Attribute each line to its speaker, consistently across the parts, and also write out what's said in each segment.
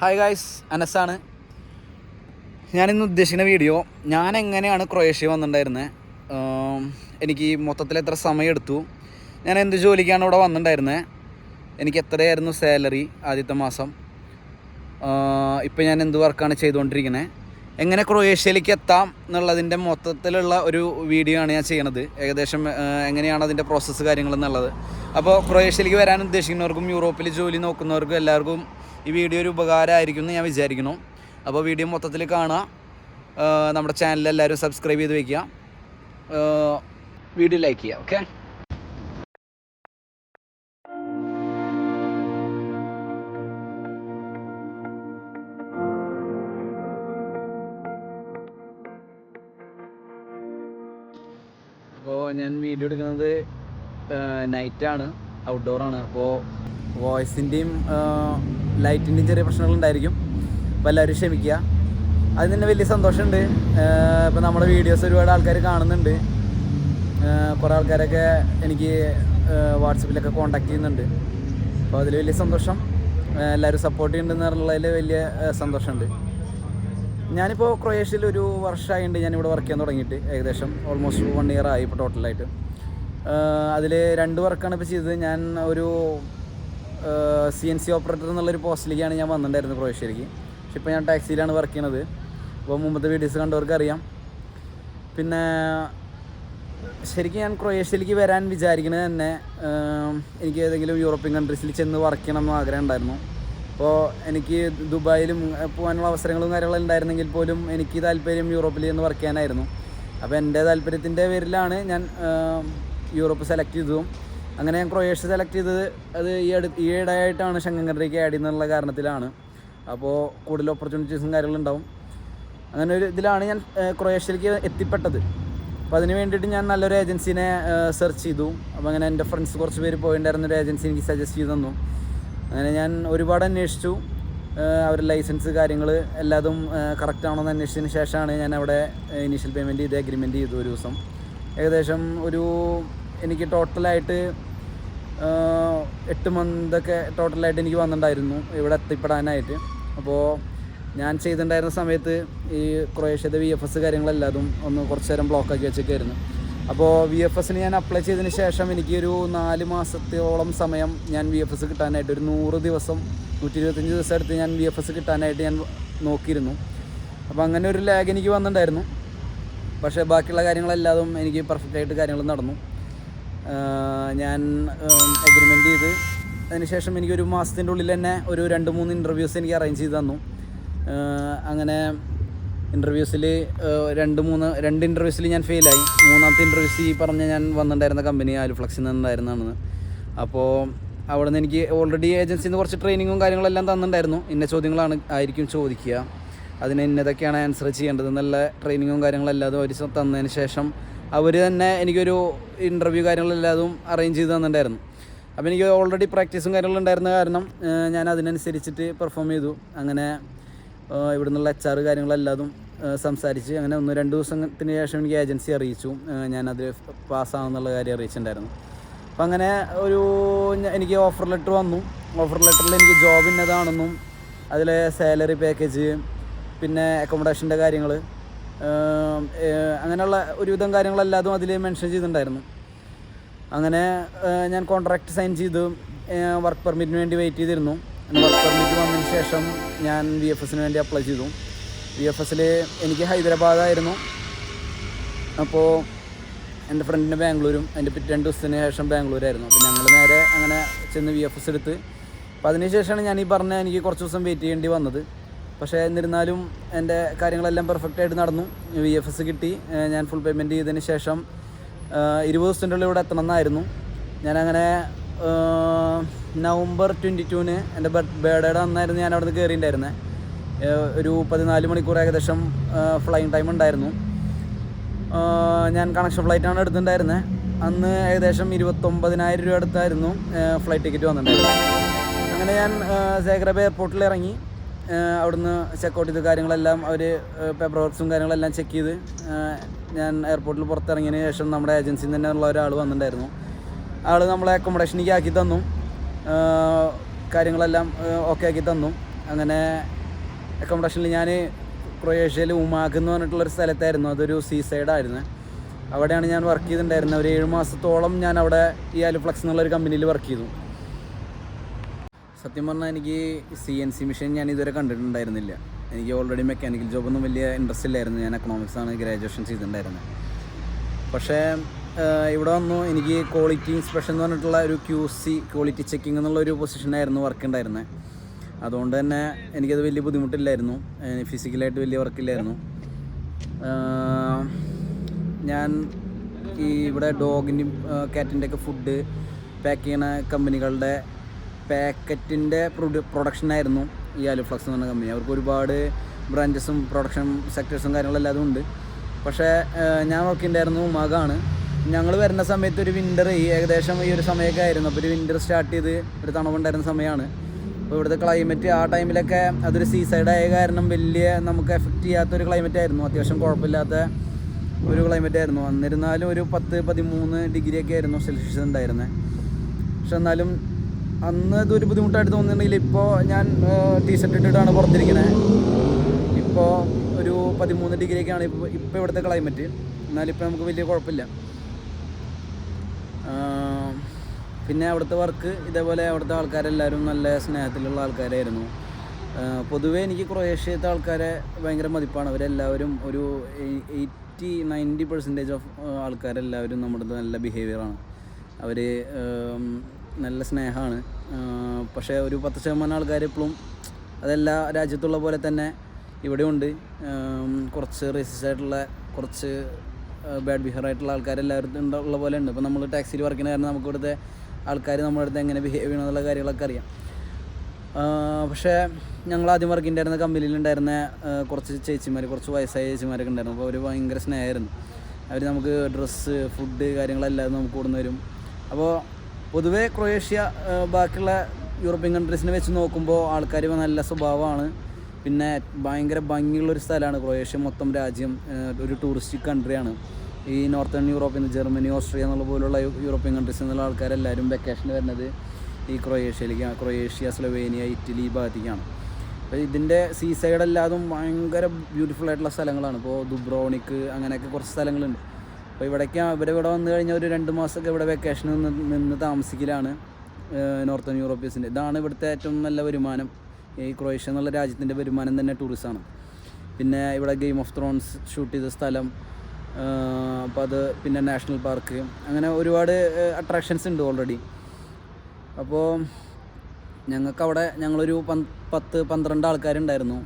Speaker 1: Hi guys അനസാണ് ഞാനിന്ന് ഉദ്ദേശിക്കുന്ന video ഞാൻ എങ്ങനെയാണ് ക്രൊയേഷ്യ വന്നിട്ടുണ്ടായിരുന്നത് എനിക്ക് മൊത്തത്തിൽ എത്ര സമയം എടുത്തു? ഞാൻ എന്ത് ജോലിക്കാണ് ഇവിടെ വന്നിട്ടുണ്ടായിരുന്നത് എനിക്ക് എത്രയായിരുന്നു സാലറി ആദ്യത്തെ മാസം? ഇപ്പം ഞാൻ എന്ത് വർക്കാണ് ചെയ്തുകൊണ്ടിരിക്കുന്നത് എങ്ങനെ ക്രൊയേഷ്യയിലേക്ക് എത്താം എന്നുള്ളതിന്റെ മൊത്തത്തിലുള്ള ഒരു വീഡിയോ ആണ് ഞാൻ ചെയ്യണത്. ഏകദേശം എങ്ങനെയാണ് അതിന്റെ പ്രോസസ്സ് കാര്യങ്ങൾ എന്നുള്ളത് അപ്പോൾ ക്രൊയേഷ്യയിലേക്ക് വരാൻ ഉദ്ദേശിക്കുന്നവർക്കും യൂറോപ്പിൽ ജോലി നോക്കുന്നവർക്കും എല്ലാവർക്കും ഈ വീഡിയോ ഒരു ഉപകാരമായിരിക്കും എന്ന് ഞാൻ വിചാരിക്കുന്നു. അപ്പോൾ വീഡിയോ മൊത്തത്തിൽ കാണുക. നമ്മുടെ ചാനൽ എല്ലാവരും സബ്സ്ക്രൈബ് ചെയ്ത് വയ്ക്കുക വീഡിയോ ലൈക്ക് ചെയ്യുക ഓക്കെ അപ്പോൾ ഞാൻ വീഡിയോ എടുക്കുന്നത് നൈറ്റാണ് ഔട്ട്ഡോറാണ് അപ്പോൾ വോയിസിന്റെയും ലൈറ്റിന്റെയും ചെറിയ പ്രശ്നങ്ങളുണ്ടായിരിക്കും. അപ്പോൾ എല്ലാവരും ക്ഷമിക്കുക. അതിന് തന്നെ വലിയ സന്തോഷമുണ്ട്. ഇപ്പോൾ നമ്മുടെ വീഡിയോസ് ഒരുപാട് ആൾക്കാർ കാണുന്നുണ്ട്. കുറേ ആൾക്കാരൊക്കെ എനിക്ക് വാട്സപ്പിലൊക്കെ കോണ്ടാക്ട് ചെയ്യുന്നുണ്ട്. അപ്പോൾ അതിൽ വലിയ സന്തോഷം. എല്ലാവരും സപ്പോർട്ട് ചെയ്യുന്നുണ്ടെന്നുള്ളതിൽ വലിയ സന്തോഷമുണ്ട്. ഞാനിപ്പോൾ ക്രൊയേഷ്യയിൽ ഒരു വർഷമായിട്ടുണ്ട് ഞാനിവിടെ വർക്ക് ചെയ്യാൻ തുടങ്ങിയിട്ട്. ഏകദേശം ഓൾമോസ്റ്റ് വൺ ഇയർ ആയി ഇപ്പോൾ ടോട്ടലായിട്ട് അതിൽ രണ്ട് വർക്കാണ് ഇപ്പോൾ ചെയ്തത്. ഞാൻ ഒരു സി എൻ സി ഓപ്പറേറ്റർ എന്നുള്ളൊരു പോസ്റ്റിലേക്കാണ് ഞാൻ വന്നിട്ടുണ്ടായിരുന്നത് ക്രൊയേഷ്യയിലേക്ക് പക്ഷെ ഇപ്പോൾ ഞാൻ ടാക്സിയിലാണ് വർക്ക് ചെയ്യണത്. അപ്പോൾ മുമ്പത്തെ വീഡിയോസ് കണ്ടവർക്ക് അറിയാം പിന്നെ ശരിക്കും ഞാൻ ക്രൊയേഷ്യയിലേക്ക് വരാൻ വിചാരിക്കുന്നത് തന്നെ എനിക്ക് ഏതെങ്കിലും യൂറോപ്യൻ കൺട്രീസിൽ ചെന്ന് വർക്ക് ചെയ്യണം എന്ന് ആഗ്രഹം ഉണ്ടായിരുന്നു. അപ്പോൾ എനിക്ക് ദുബായിലും പോകാനുള്ള അവസരങ്ങളും കാര്യങ്ങളും ഉണ്ടായിരുന്നെങ്കിൽ പോലും എനിക്ക് താല്പര്യം യൂറോപ്പിൽ ചെന്ന് വർക്ക് ചെയ്യാനായിരുന്നു. അപ്പോൾ എന്റെ താല്പര്യത്തിന്റെ പേരിലാണ് ഞാൻ യൂറോപ്പ് സെലക്ട് ചെയ്തതും. അങ്ങനെ ഞാൻ ക്രൊയേഷ്യ സെലക്ട് ചെയ്തത് അത് ഈ അടു ഈ ആയിട്ടാണ് ശങ്കങ്കരയ്ക്ക് ആഡ് ചെയ്യുന്നുള്ള കാരണത്തിലാണ്. അപ്പോൾ കൂടുതൽ ഓപ്പർച്യൂണിറ്റീസും കാര്യങ്ങളും ഉണ്ടാവും. അങ്ങനെ ഒരു ഇതിലാണ് ഞാൻ ക്രൊയേഷ്യയിലേക്ക് എത്തിപ്പെട്ടത്. അപ്പോൾ അതിന് വേണ്ടിയിട്ട് ഞാൻ നല്ലൊരു ഏജൻസിനെ സെർച്ച് ചെയ്തു. അപ്പോൾ അങ്ങനെ എന്റെ ഫ്രണ്ട്സ് കുറച്ച് പേര് പോയിട്ടുണ്ടായിരുന്ന ഒരു ഏജൻസി എനിക്ക് സജസ്റ്റ് ചെയ്തു തന്നു. അങ്ങനെ ഞാൻ ഒരുപാട് അന്വേഷിച്ചു. അവരുടെ ലൈസൻസ് കാര്യങ്ങൾ എല്ലാതും കറക്റ്റാണോ എന്ന് അന്വേഷിച്ചതിന് ശേഷമാണ് ഞാൻ അവിടെ ഇനീഷ്യൽ പേയ്മെന്റ് ചെയ്ത് അഗ്രിമെന്റ് ചെയ്തു ഒരു ദിവസം. ഏകദേശം ഒരു എനിക്ക് ടോട്ടലായിട്ട് എട്ട് മന്തൊക്കെ ടോട്ടലായിട്ട് എനിക്ക് വന്നിട്ടുണ്ടായിരുന്നു. ഇവിടെ എത്തിപ്പെടാനായിട്ട്. അപ്പോൾ ഞാൻ ചെയ്തിട്ടുണ്ടായിരുന്ന സമയത്ത് ഈ ക്രൊയേഷ്യത്തെ വി എഫ് എസ് കാര്യങ്ങളെല്ലാതും ഒന്ന് കുറച്ച് നേരം ബ്ലോക്കാക്കി വെച്ചൊക്കെയായിരുന്നു അപ്പോൾ വി എഫ് എസിന് ഞാൻ അപ്ലൈ ചെയ്തതിന് ശേഷം എനിക്കൊരു നാല് മാസത്തോളം സമയം ഞാൻ വി എഫ് എസ് കിട്ടാനായിട്ട് ഒരു നൂറ് ദിവസം നൂറ്റി ഇരുപത്തഞ്ച് ദിവസം എടുത്ത് ഞാൻ വി എഫ് എസ് കിട്ടാനായിട്ട് ഞാൻ നോക്കിയിരുന്നു. അപ്പോൾ അങ്ങനെ ഒരു ലാഗ് എനിക്ക് വന്നിട്ടുണ്ടായിരുന്നു. പക്ഷേ ബാക്കിയുള്ള കാര്യങ്ങളെല്ലാതും എനിക്ക് പെർഫെക്റ്റായിട്ട് കാര്യങ്ങൾ നടന്നു. ഞാൻ എഗ്രിമെന്റ് ചെയ്ത്. അതിനുശേഷം എനിക്കൊരു മാസത്തിന്റെ ഉള്ളിൽ തന്നെ ഒരു രണ്ട് മൂന്ന് ഇന്റർവ്യൂസ് എനിക്ക് അറേഞ്ച് ചെയ്ത് തന്നു. അങ്ങനെ ഇന്റർവ്യൂസിൽ രണ്ട് മൂന്ന് രണ്ട് ഇന്റർവ്യൂസിൽ ഞാൻ ഫെയിലായി മൂന്നാമത്തെ ഇന്റർവ്യൂസ് ഈ പറഞ്ഞ ഞാൻ വന്നിട്ടുണ്ടായിരുന്ന കമ്പനി ആലുഫ്ലക്സിൽ നിന്നുണ്ടായിരുന്നതാണ് അപ്പോൾ അവിടെ നിന്ന് എനിക്ക് ഓൾറെഡി ഏജൻസിയിൽ നിന്ന് കുറച്ച് ട്രെയിനിങ്ങും കാര്യങ്ങളെല്ലാം തന്നിട്ടുണ്ടായിരുന്നു. ഇന്ന ചോദ്യങ്ങളാണ് ആയിരിക്കും ചോദിക്കുക. അതിന് ഇന്നതൊക്കെയാണ് ആൻസർ ചെയ്യേണ്ടത്. നല്ല ട്രെയിനിങ്ങും കാര്യങ്ങളെല്ലാം അവർ തന്നതിന് ശേഷം അവർ തന്നെ എനിക്കൊരു ഇന്റർവ്യൂ കാര്യങ്ങളെല്ലാതും അറേഞ്ച് ചെയ്ത് തന്നിട്ടുണ്ടായിരുന്നു. അപ്പോൾ എനിക്ക് ഓൾറെഡി പ്രാക്ടീസും കാര്യങ്ങളും ഉണ്ടായിരുന്ന കാരണം ഞാൻ അതിനനുസരിച്ചിട്ട് പെർഫോം ചെയ്തു. അങ്ങനെ ഇവിടെ നിന്നുള്ള എച്ച് ആർ കാര്യങ്ങളെല്ലാതും സംസാരിച്ച് അങ്ങനെ ഒന്ന് രണ്ട് ദിവസത്തിന് ശേഷം എനിക്ക് ഏജൻസി അറിയിച്ചു. ഞാനത് പാസ്സാവുന്നുള്ള കാര്യം അറിയിച്ചിട്ടുണ്ടായിരുന്നു. അപ്പം അങ്ങനെ ഒരു എനിക്ക് ഓഫർ ലെറ്റർ വന്നു. ഓഫർ ലെറ്ററിൽ എനിക്ക് ജോബ് ഇന്നതാണെന്നും അതിലെ സാലറി പാക്കേജ് പിന്നെ അക്കോമഡേഷന്റെ കാര്യങ്ങൾ അങ്ങനെയുള്ള ഒരുവിധം കാര്യങ്ങളെല്ലാതും അതിൽ മെൻഷൻ ചെയ്തിട്ടുണ്ടായിരുന്നു. അങ്ങനെ ഞാൻ കോൺട്രാക്റ്റ് സൈൻ ചെയ്തു. വർക്ക് പെർമിറ്റിന് വേണ്ടി വെയിറ്റ് ചെയ്തിരുന്നു. വർക്ക് പെർമിറ്റ് വന്നതിന് ശേഷം ഞാൻ വി എഫ് എസിന് വേണ്ടി അപ്ലൈ ചെയ്തു. വി എഫ് എസിൽ എനിക്ക് ഹൈദരാബാദായിരുന്നു. അപ്പോൾ എന്റെ ഫ്രണ്ടിന് ബാംഗ്ലൂരും അതിന്റെ പിറ്റേ രണ്ട് ദിവസത്തിന് ശേഷം ബാംഗ്ലൂരായിരുന്നു. അപ്പോൾ ഞങ്ങൾ നേരെ അങ്ങനെ ചെന്ന് വി എഫ് എസ് എടുത്ത്. അപ്പോൾ അതിനുശേഷമാണ് ഞാൻ ഈ പറഞ്ഞ എനിക്ക് കുറച്ച് ദിവസം വെയിറ്റ് ചെയ്യേണ്ടി വന്നത്. പക്ഷേ എന്നിരുന്നാലും എന്റെ കാര്യങ്ങളെല്ലാം പെർഫെക്റ്റ് ആയിട്ട് നടന്നു. വി എഫ് എസ് കിട്ടി. ഞാൻ ഫുൾ പേയ്മെന്റ് ചെയ്തതിന് ശേഷം ഇരുപത് ദിവസത്തിന്റെ ഉള്ളിൽ ഇവിടെ എത്തണമെന്നായിരുന്നു. ഞാനങ്ങനെ നവംബർ ട്വന്റി ടുവിന് എന്റെ ബർത്ത് ബർത്ത്ഡേയുടെ അന്നായിരുന്നു ഞാൻ അവിടുന്ന് കയറിയിട്ടുണ്ടായിരുന്നത് ഒരു പതിനാല് മണിക്കൂർ ഏകദേശം ഫ്ലൈങ് ടൈം ഉണ്ടായിരുന്നു. ഞാൻ കണക്ഷൻ ഫ്ലൈറ്റാണ് എടുത്തിട്ടുണ്ടായിരുന്നത് അന്ന് ഏകദേശം ഇരുപത്തൊമ്പതിനായിരം രൂപ അടുത്തായിരുന്നു ഫ്ലൈറ്റ് ടിക്കറ്റ് വന്നിട്ടുണ്ടായിരുന്നത് അങ്ങനെ ഞാൻ സേഖരബ് എയർപോർട്ടിൽ ഇറങ്ങി. അവിടുന്ന് ചെക്കൗട്ട് ചെയ്ത് കാര്യങ്ങളെല്ലാം അവർ പേപ്പർ വർക്ക്സും കാര്യങ്ങളെല്ലാം ചെക്ക് ചെയ്ത് ഞാൻ എയർപോർട്ടിൽ പുറത്തിറങ്ങിയതിന് ശേഷം നമ്മുടെ ഏജൻസിയിൽ തന്നെ ഉള്ള ഒരാൾ വന്നിട്ടുണ്ടായിരുന്നു. ആൾ നമ്മളെ അക്കോമഡേഷനിലേക്ക് ആക്കി തന്നു. കാര്യങ്ങളെല്ലാം ഓക്കെ ആക്കി തന്നു. അങ്ങനെ അക്കോമഡേഷനിൽ ഞാൻ ക്രൊയേഷ്യയിൽ ഉമാഗ് എന്ന് പറഞ്ഞിട്ടുള്ളൊരു സ്ഥലത്തായിരുന്നു. അതൊരു സീ സൈഡായിരുന്നു അവിടെയാണ് ഞാൻ വർക്ക് ചെയ്തിട്ടുണ്ടായിരുന്നത്. ഒരു ഏഴ് മാസത്തോളം ഞാൻ അവിടെ ഈ അലുഫ്ലക്സ് എന്നുള്ളൊരു കമ്പനിയിൽ വർക്ക് ചെയ്തു. സത്യം പറഞ്ഞാൽ എനിക്ക് സി എൻ സി മെഷീൻ ഞാൻ ഇതുവരെ കണ്ടിട്ടുണ്ടായിരുന്നില്ല. എനിക്ക് ഓൾറെഡി മെക്കാനിക്കൽ ജോബൊന്നും വലിയ ഇൻട്രസ്റ്റ് ഇല്ലായിരുന്നു. ഞാൻ എക്കണോമിക്സ് ആണ് ഗ്രാജുവേഷൻ ചെയ്തിട്ടുണ്ടായിരുന്നത്. പക്ഷേ ഇവിടെ വന്നു. എനിക്ക് ക്വാളിറ്റി ഇൻസ്പെക്ഷൻ എന്ന് പറഞ്ഞിട്ടുള്ള ഒരു ക്യൂ സി ക്വാളിറ്റി ചെക്കിംഗ് എന്നുള്ള ഒരു പൊസിഷനായിരുന്നു വർക്ക് ഉണ്ടായിരുന്നത് അതുകൊണ്ട് തന്നെ എനിക്കത് വലിയ ബുദ്ധിമുട്ടില്ലായിരുന്നു. ഫിസിക്കലായിട്ട് വലിയ വർക്കില്ലായിരുന്നു ഞാൻ ഈ ഇവിടെ ഡോഗിന്റെയും കാറ്റിന്റെ ഒക്കെ ഫുഡ് പാക്ക് ചെയ്യുന്ന കമ്പനികളുടെ പാക്കറ്റിന്റെ പ്രൊഡക്ഷനായിരുന്നു ഈ അലുഫ്ലക്സ് എന്ന് പറഞ്ഞ കമ്പനി അവർക്ക് ഒരുപാട് ബ്രാഞ്ചസും പ്രൊഡക്ഷൻ സെക്ടേഴ്സും കാര്യങ്ങളെല്ലാം ഉണ്ട് പക്ഷേ ഞാൻ നോക്കിയിട്ടുണ്ടായിരുന്നു മകാണ് ഞങ്ങൾ വരുന്ന സമയത്ത് ഒരു വിന്റർ ഈ ഏകദേശം ഈ ഒരു സമയമൊക്കെ ആയിരുന്നു. അപ്പോൾ ഒരു വിന്റർ സ്റ്റാർട്ട് ചെയ്ത് ഒരു തണവുണ്ടായിരുന്ന സമയമാണ്. അപ്പോൾ ഇവിടുത്തെ ക്ലൈമറ്റ് ആ ടൈമിലൊക്കെ അതൊരു സീ സൈഡ് ആയ കാരണം വലിയ നമുക്ക് എഫക്റ്റ് ചെയ്യാത്തൊരു ക്ലൈമറ്റ് ആയിരുന്നു. അത്യാവശ്യം കുഴപ്പമില്ലാത്ത ഒരു ക്ലൈമറ്റ് ആയിരുന്നു. എന്നിരുന്നാലും ഒരു പത്ത് പതിമൂന്ന് ഡിഗ്രിയൊക്കെ ആയിരുന്നു സെൽഷ്യസ് ഉണ്ടായിരുന്നത് പക്ഷെ എന്നാലും അന്ന് അതൊരു ബുദ്ധിമുട്ടായിട്ട് തോന്നുന്നുണ്ടെങ്കിൽ ഇപ്പോൾ ഞാൻ ടീഷർട്ട് ഇട്ടിട്ടാണ് പുറത്തിരിക്കുന്നത് ഇപ്പോൾ ഒരു പതിമൂന്ന് ഡിഗ്രിയൊക്കെയാണ് ഇപ്പോൾ ഇപ്പോൾ ഇവിടുത്തെ ക്ലൈമറ്റ് എന്നാലിപ്പോൾ നമുക്ക് വലിയ കുഴപ്പമില്ല. പിന്നെ അവിടുത്തെ വർക്ക് ഇതേപോലെ അവിടുത്തെ ആൾക്കാരെല്ലാവരും നല്ല സ്നേഹത്തിലുള്ള ആൾക്കാരായിരുന്നു. പൊതുവേ എനിക്ക് ക്രൊയേഷ്യത്തെ ആൾക്കാരെ ഭയങ്കര മതിപ്പാണ്. അവരെല്ലാവരും ഒരു എയ്റ്റി നയന്റി പെർസെന്റേജ് ഓഫ് ആൾക്കാരെല്ലാവരും നമ്മുടെ നല്ല ബിഹേവിയറാണ് അവർ നല്ല സ്നേഹമാണ്. പക്ഷേ ഒരു പത്ത് ശതമാനം ആൾക്കാർ ഇപ്പോഴും അതെല്ലാ രാജ്യത്തുള്ള പോലെ തന്നെ ഇവിടെയുണ്ട്. കുറച്ച് റേസിസ്റ്റ് ആയിട്ടുള്ള കുറച്ച് ബാഡ് ബിഹേവ് ആയിട്ടുള്ള ആൾക്കാരെല്ലാവരും ഉള്ള പോലെ ഉണ്ട്. ഇപ്പോൾ നമ്മൾ ടാക്സിയിൽ വർക്ക് ചെയ്യുന്ന കാരണം നമുക്ക് ഇവിടുത്തെ ആൾക്കാർ നമ്മുടെ അടുത്ത് എങ്ങനെ ബിഹേവ് ചെയ്യണം എന്നുള്ള കാര്യങ്ങളൊക്കെ അറിയാം. പക്ഷേ ഞങ്ങൾ ആദ്യം വർക്ക് ഉണ്ടായിരുന്ന കമ്പനിയിലുണ്ടായിരുന്ന കുറച്ച് ചേച്ചിമാർ കുറച്ച് വയസ്സായ ചേച്ചിമാരൊക്കെ ഉണ്ടായിരുന്നു അപ്പോൾ അവർ ഭയങ്കര സ്നേഹമായിരുന്നു. അവർ നമുക്ക് ഡ്രസ്സ് ഫുഡ് കാര്യങ്ങളെല്ലാം നമുക്ക് കൊടുന്നു വരും അപ്പോൾ പൊതുവേ ക്രൊയേഷ്യ ബാക്കിയുള്ള യൂറോപ്യൻ കൺട്രീസിനെ വെച്ച് നോക്കുമ്പോൾ ആൾക്കാർ നല്ല സ്വഭാവമാണ്. പിന്നെ ഭയങ്കര ഭംഗിയുള്ളൊരു സ്ഥലമാണ് ക്രൊയേഷ്യ. മൊത്തം രാജ്യം ഒരു ടൂറിസ്റ്റിക് കൺട്രിയാണ്. ഈ നോർത്തേൺ യൂറോപ്പിൽ നിന്ന് ജർമ്മനി ഓസ്ട്രിയ എന്നുള്ള പോലുള്ള യൂറോപ്യൻ കൺട്രീസിൽ നിന്നുള്ള ആൾക്കാരെല്ലാവരും വെക്കേഷന് വരുന്നത് ഈ ക്രൊയേഷ്യയിലേക്ക് ക്രൊയേഷ്യ സ്ലൊവേനിയ ഇറ്റലി ഈ ഭാഗത്തേക്കാണ്. അപ്പോൾ ഇതിന്റെ സീ സൈഡ് ഭയങ്കര ബ്യൂട്ടിഫുൾ ആയിട്ടുള്ള സ്ഥലങ്ങളാണ്. ഇപ്പോൾ ദുബ്രോണിക്ക് അങ്ങനെയൊക്കെ കുറച്ച് സ്ഥലങ്ങളുണ്ട്. അപ്പോൾ ഇവിടേക്ക് ഇവിടെ ഇവിടെ വന്നു കഴിഞ്ഞാൽ ഒരു രണ്ട് മാസമൊക്കെ ഇവിടെ വെക്കേഷൻ നിന്ന് നിന്ന് താമസിക്കലാണ് നോർത്തേൺ യൂറോപ്യൻസിന്റെ ഇതാണ് ഇവിടുത്തെ ഏറ്റവും നല്ല വരുമാനം. ഈ ക്രൊയേഷ്യ എന്നുള്ള രാജ്യത്തിന്റെ വരുമാനം തന്നെ ടൂറിസമാണ് പിന്നെ ഇവിടെ ഗെയിം ഓഫ് ത്രോൺസ് ഷൂട്ട് ചെയ്ത സ്ഥലം അപ്പോൾ അത് പിന്നെ നാഷണൽ പാർക്ക് അങ്ങനെ ഒരുപാട് അട്രാക്ഷൻസ് ഉണ്ട് ഓൾറെഡി അപ്പോൾ ഞങ്ങൾക്കവിടെ ഞങ്ങളൊരു പ പത്ത് പന്ത്രണ്ട് ആൾക്കാരുണ്ടായിരുന്നു.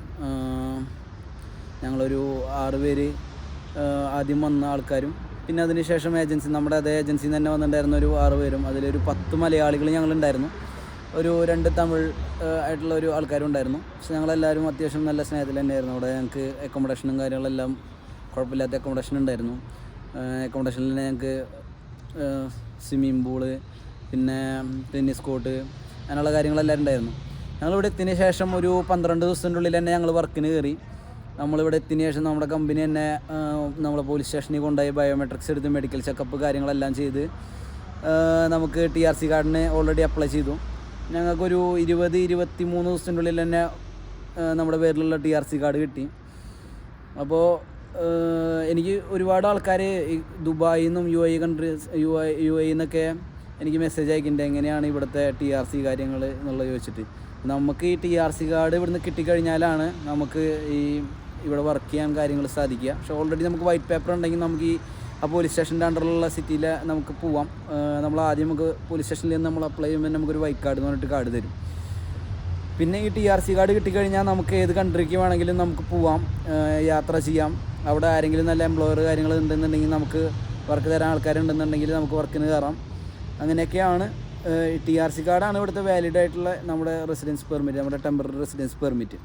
Speaker 1: ഞങ്ങളൊരു ആറ് പേര് ആദ്യം വന്ന ആൾക്കാരും പിന്നെ അതിനുശേഷം ഏജൻസി നമ്മുടെ അതേ ഏജൻസിയിൽ തന്നെ വന്നിട്ടുണ്ടായിരുന്ന ഒരു ആറ് പേരും. അതിലൊരു പത്ത് മലയാളികൾ ഞങ്ങളുണ്ടായിരുന്നു. ഒരു രണ്ട് തമിഴ് ആയിട്ടുള്ള ഒരു ആൾക്കാരും ഉണ്ടായിരുന്നു. പക്ഷെ ഞങ്ങളെല്ലാവരും അത്യാവശ്യം നല്ല സ്നേഹത്തിൽ തന്നെയായിരുന്നു. അവിടെ ഞങ്ങൾക്ക് അക്കോമഡേഷനും കാര്യങ്ങളെല്ലാം കുഴപ്പമില്ലാത്ത അക്കോമഡേഷൻ ഉണ്ടായിരുന്നു. അക്കോമഡേഷനിൽ തന്നെ ഞങ്ങൾക്ക് സ്വിമ്മിങ് പൂൾ പിന്നെ ടെന്നീസ് കോട്ട് അങ്ങനെയുള്ള കാര്യങ്ങളെല്ലാം ഉണ്ടായിരുന്നു ഞങ്ങളിവിടെ എത്തിയതിന് ശേഷം ഒരു പന്ത്രണ്ട് ദിവസത്തിന്റെ ഉള്ളിൽ തന്നെ ഞങ്ങൾ വർക്കിന് കയറി നമ്മളിവിടെ എത്തിയ ശേഷം നമ്മുടെ കമ്പനി തന്നെ നമ്മളെ പോലീസ് സ്റ്റേഷനിൽ കൊണ്ടുപോയി ബയോമെട്രിക്സ് എടുത്ത് മെഡിക്കൽ ചെക്കപ്പ് കാര്യങ്ങളെല്ലാം ചെയ്ത് നമുക്ക് ടി ആർ സി കാർഡിന് ഓൾറെഡി അപ്ലൈ ചെയ്തു. ഞങ്ങൾക്കൊരു ഇരുപത് ഇരുപത്തി മൂന്ന് ദിവസത്തിന്റെ ഉള്ളിൽ തന്നെ നമ്മുടെ പേരിലുള്ള ടി ആർ സി കാർഡ് കിട്ടി. അപ്പോൾ എനിക്ക് ഒരുപാട് ആൾക്കാർ ദുബായിൽ നിന്നും U I countries U I U I നിന്നൊക്കെ എനിക്ക് മെസ്സേജ് അയക്കുന്നുണ്ട്. എങ്ങനെയാണ് ഇവിടുത്തെ ടി ആർ സി കാര്യങ്ങൾ എന്നുള്ളത് ചോദിച്ചിട്ട്. നമുക്ക് ഈ ടി ആർ സി കാർഡ് ഇവിടുന്ന് കിട്ടിക്കഴിഞ്ഞാലാണ് നമുക്ക് ഈ ഇവിടെ വർക്ക് ചെയ്യാൻ കാര്യങ്ങൾ സാധിക്കുക. പക്ഷേ ഓൾറെഡി നമുക്ക് വൈറ്റ് പേപ്പർ ഉണ്ടെങ്കിൽ നമുക്ക് ഈ ആ പോലീസ് സ്റ്റേഷന്റെ അണ്ടറിലുള്ള സിറ്റിയിൽ നമുക്ക് പോവാം. നമ്മൾ ആദ്യം നമുക്ക് പോലീസ് സ്റ്റേഷനിൽ നിന്ന് നമ്മൾ അപ്ലൈ ചെയ്യുമ്പോൾ നമുക്കൊരു വൈറ്റ് കാർഡ് എന്ന് പറഞ്ഞിട്ട് കാർഡ് തരും. പിന്നെ ഈ ടി ആർ സി കാർഡ് കിട്ടിക്കഴിഞ്ഞാൽ നമുക്ക് ഏത് കൺട്രിക്ക് വേണമെങ്കിലും നമുക്ക് പോവാം. യാത്ര ചെയ്യാം. അവിടെ ആരെങ്കിലും നല്ല എംപ്ലോയർ കാര്യങ്ങൾ ഉണ്ടെന്നുണ്ടെങ്കിൽ നമുക്ക് വർക്ക് തരാൻ ആൾക്കാരുണ്ടെന്നുണ്ടെങ്കിൽ നമുക്ക് വർക്കിന് കയറാം അങ്ങനെയൊക്കെയാണ് ടി ആർ സി കാർഡാണ് ഇവിടുത്തെ വാലിഡ് ആയിട്ടുള്ള നമ്മുടെ റെസിഡൻസ് പെർമിറ്റ് നമ്മുടെ ടെമ്പററി റെസിഡൻസ് പെർമിറ്റ്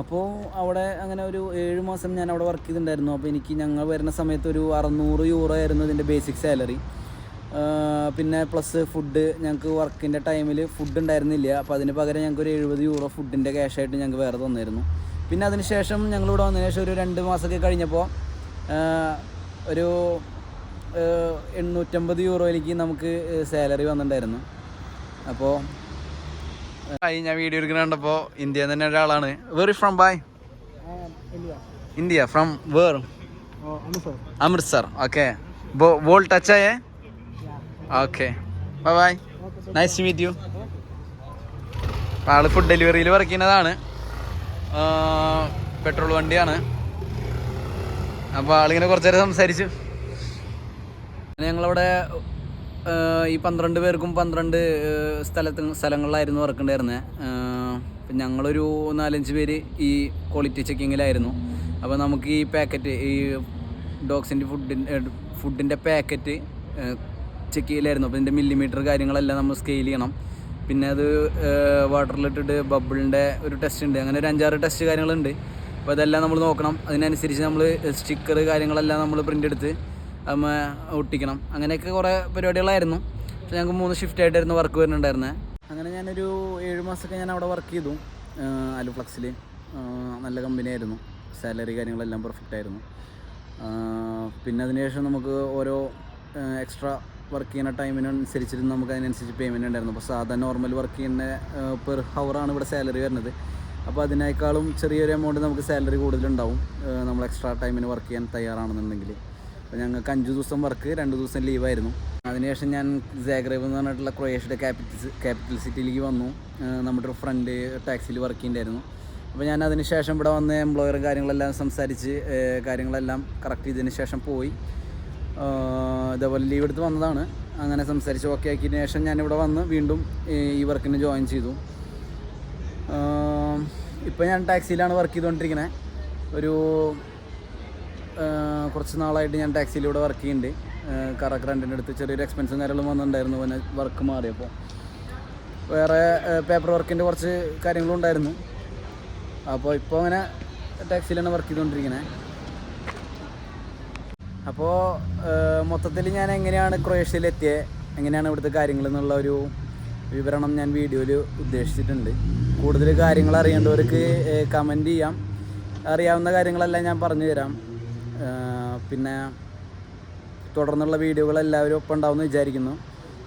Speaker 1: അപ്പോൾ അവിടെ അങ്ങനെ ഒരു ഏഴ് മാസം ഞാൻ അവിടെ വർക്ക് ചെയ്തിട്ടുണ്ടായിരുന്നു. അപ്പോൾ എനിക്ക് ഞങ്ങൾ വരുന്ന സമയത്ത് ഒരു അറുന്നൂറ് യൂറോ ആയിരുന്നു ഇതിന്റെ ബേസിക് സാലറി പിന്നെ പ്ലസ് ഫുഡ് ഞങ്ങൾക്ക് വർക്കിന്റെ ടൈമിൽ ഫുഡ് ഉണ്ടായിരുന്നില്ല. അപ്പോൾ അതിന് പകരം ഞങ്ങൾക്ക് ഒരു എഴുപത് യൂറോ ഫുഡിന്റെ ക്യാഷായിട്ട് ഞങ്ങൾക്ക് വേറെ തന്നിരുന്നു പിന്നെ അതിന് ശേഷം ഞങ്ങൾ ഇവിടെ വന്നതിന് ശേഷം ഒരു രണ്ട് മാസമൊക്കെ കഴിഞ്ഞപ്പോൾ ഒരു എണ്ണൂറ്റമ്പത് യൂറോയിലേക്ക് നമുക്ക് സാലറി വന്നിട്ടുണ്ടായിരുന്നു. അപ്പോൾ ആയി ഞാൻ വീഡിയോ എടുക്കുന്ന കണ്ടപ്പോൾ ഇന്ത്യ തന്നെ ഒരാളാണ്. Where from by India from where Amritsar okay wall touch ആയേ? Okay bye bye nice to meet you all food ഡെലിവറിയിൽ വർക്ക് ചെയ്യുന്നതാണ്. പെട്രോൾ വണ്ടിയാണ്. അപ്പോൾ ആളിങ്ങനെ കുറച്ച് നേരം സംസാരിച്ചു. ഞങ്ങളവിടെ ഈ പന്ത്രണ്ട് പേർക്കും പന്ത്രണ്ട് സ്ഥലത്ത് സ്ഥലങ്ങളിലായിരുന്നു വർക്ക് ഉണ്ടായിരുന്നത് അപ്പം ഞങ്ങളൊരു നാലഞ്ച് പേര് ഈ ക്വാളിറ്റി ചെക്കിങ്ങിലായിരുന്നു അപ്പോൾ നമുക്ക് ഈ പാക്കറ്റ് ഈ ഡോഗ്സിന്റെ ഫുഡിന്റെ ഫുഡിന്റെ പാക്കറ്റ് ചെക്ക് ചെയ്യലായിരുന്നു. അപ്പോൾ ഇതിന്റെ മില്ലിമീറ്റർ കാര്യങ്ങളെല്ലാം നമ്മൾ സ്കെയിൽ ചെയ്യണം. പിന്നെ അത് വാട്ടറിലിട്ടിട്ട് ബബിളിന്റെ ഒരു ടെസ്റ്റ് ഉണ്ട്. അങ്ങനെ ഒരു അഞ്ചാറ് ടെസ്റ്റ് കാര്യങ്ങളുണ്ട്. അപ്പോൾ അതെല്ലാം നമ്മൾ നോക്കണം. അതിനനുസരിച്ച് നമ്മൾ സ്റ്റിക്കർ കാര്യങ്ങളെല്ലാം നമ്മൾ പ്രിന്റ് എടുത്ത് ഒട്ടിക്കണം. അങ്ങനെയൊക്കെ കുറേ പരിപാടികളായിരുന്നു. പക്ഷെ ഞങ്ങൾക്ക് മൂന്ന് ഷിഫ്റ്റ് ആയിട്ടായിരുന്നു വർക്ക് വരുന്നുണ്ടായിരുന്നത് അങ്ങനെ ഞാനൊരു ഏഴ് മാസമൊക്കെ ഞാൻ അവിടെ വർക്ക് ചെയ്തു. അലുഫ്ലക്സിൽ നല്ല കമ്പനി ആയിരുന്നു. സാലറി കാര്യങ്ങളെല്ലാം പെർഫെക്റ്റ് ആയിരുന്നു. പിന്നെ അതിനുശേഷം നമുക്ക് ഓരോ എക്സ്ട്രാ വർക്ക് ചെയ്യുന്ന ടൈമിനനുസരിച്ചിരുന്ന് നമുക്ക് അതിനനുസരിച്ച് പേയ്മെന്റ് ഉണ്ടായിരുന്നു. അപ്പോൾ സാധാരണ നോർമൽ വർക്ക് ചെയ്യുന്ന പെർ ഹവറാണ് ഇവിടെ സാലറി വരുന്നത്. അപ്പോൾ അതിനേക്കാളും ചെറിയൊരു എമൗണ്ട് നമുക്ക് സാലറി കൂടുതലുണ്ടാവും. നമ്മൾ എക്സ്ട്രാ ടൈമിന് വർക്ക് ചെയ്യാൻ തയ്യാറാണെന്നുണ്ടെങ്കിൽ. അപ്പോൾ ഞങ്ങൾക്ക് അഞ്ച് ദിവസം വർക്ക് രണ്ട് ദിവസം ലീവായിരുന്നു അതിനുശേഷം ഞാൻ സാഗ്രേവ് എന്ന് പറഞ്ഞിട്ടുള്ള ക്രൊയേഷ്യയുടെ ക്യാപിറ്റൽ ക്യാപിറ്റൽ സിറ്റിയിലേക്ക് വന്നു. നമ്മുടെ ഒരു ഫ്രണ്ട് ടാക്സിയിൽ വർക്ക് ചെയ്യുന്നുണ്ടായിരുന്നു അപ്പോൾ ഞാൻ അതിന് ശേഷം ഇവിടെ വന്ന് എംപ്ലോയറും കാര്യങ്ങളെല്ലാം സംസാരിച്ച് കാര്യങ്ങളെല്ലാം കറക്റ്റ് ചെയ്തതിന് ശേഷം പോയി. ഇതേപോലെ ലീവ് എടുത്ത് വന്നതാണ്. അങ്ങനെ സംസാരിച്ച് ഓക്കെ ആക്കിയതിന് ശേഷം ഞാൻ ഞാനിവിടെ വന്ന് വീണ്ടും ഈ വർക്കിന് ജോയിൻ ചെയ്തു. ഇപ്പോൾ ഞാൻ ടാക്സിയിലാണ് വർക്ക് ചെയ്തുകൊണ്ടിരിക്കുന്നത് ഒരു കുറച്ച് നാളായിട്ട് ഞാൻ ടാക്സിയിലൂടെ വർക്ക് ചെയ്യുന്നുണ്ട്. കറക്റ്റ് റെന്റിന്റെ അടുത്ത് ചെറിയൊരു എക്സ്പെൻസും കാര്യങ്ങളും വന്നിട്ടുണ്ടായിരുന്നു. പിന്നെ വർക്ക് മാറിയപ്പോൾ. വേറെ പേപ്പർ വർക്കിന്റെ കുറച്ച് കാര്യങ്ങളും ഉണ്ടായിരുന്നു. അപ്പോൾ ഇപ്പോൾ അങ്ങനെ ടാക്സിയിലാണ് വർക്ക് ചെയ്തുകൊണ്ടിരിക്കുന്നത് അപ്പോൾ മൊത്തത്തിൽ ഞാൻ എങ്ങനെയാണ് ക്രൊയേഷ്യയിലെത്തിയത് എങ്ങനെയാണ് ഇവിടുത്തെ കാര്യങ്ങൾ എന്നുള്ള ഒരു വിവരണം ഞാൻ വീഡിയോയിൽ ഉദ്ദേശിച്ചിട്ടുണ്ട്. കൂടുതൽ കാര്യങ്ങൾ അറിയേണ്ടവർക്ക് കമന്റ് ചെയ്യാം. അറിയാവുന്ന കാര്യങ്ങളെല്ലാം ഞാൻ പറഞ്ഞു തരാം. പിന്നെ തുടർന്നുള്ള വീഡിയോകൾ എല്ലാവരും ഒപ്പം ഉണ്ടാവുമെന്ന് വിചാരിക്കുന്നു.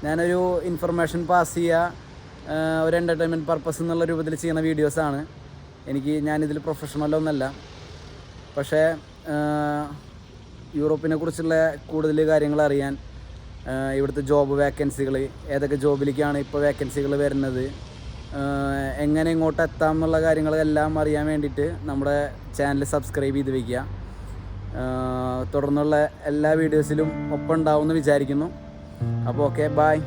Speaker 1: ഞാനൊരു ഇൻഫർമേഷൻ പാസ് ചെയ്യുക ഒരു എന്റർടൈൻമെന്റ് പർപ്പസ് എന്നുള്ള രൂപത്തിൽ ചെയ്യുന്ന വീഡിയോസാണ് എനിക്ക് ഞാനിതിൽ പ്രൊഫഷണലൊന്നല്ല പക്ഷേ യൂറോപ്പിനെ കുറിച്ചുള്ള കൂടുതൽ കാര്യങ്ങൾ അറിയാൻ ഇവിടുത്തെ ജോബ് വേക്കൻസികൾ ഏതൊക്കെ ജോബിലേക്കാണ് ഇപ്പോൾ വേക്കൻസികൾ വരുന്നത് എങ്ങനെ ഇങ്ങോട്ട് എത്താം എന്നുള്ള കാര്യങ്ങളെല്ലാം അറിയാൻ വേണ്ടിയിട്ട് നമ്മുടെ ചാനൽ സബ്സ്ക്രൈബ് ചെയ്ത് വയ്ക്കുക. തുടർന്നുള്ള എല്ലാ വീഡിയോസിലും ഒപ്പം ഉണ്ടാവുമെന്ന് വിചാരിക്കുന്നു. അപ്പോൾ ഓക്കെ ബായ്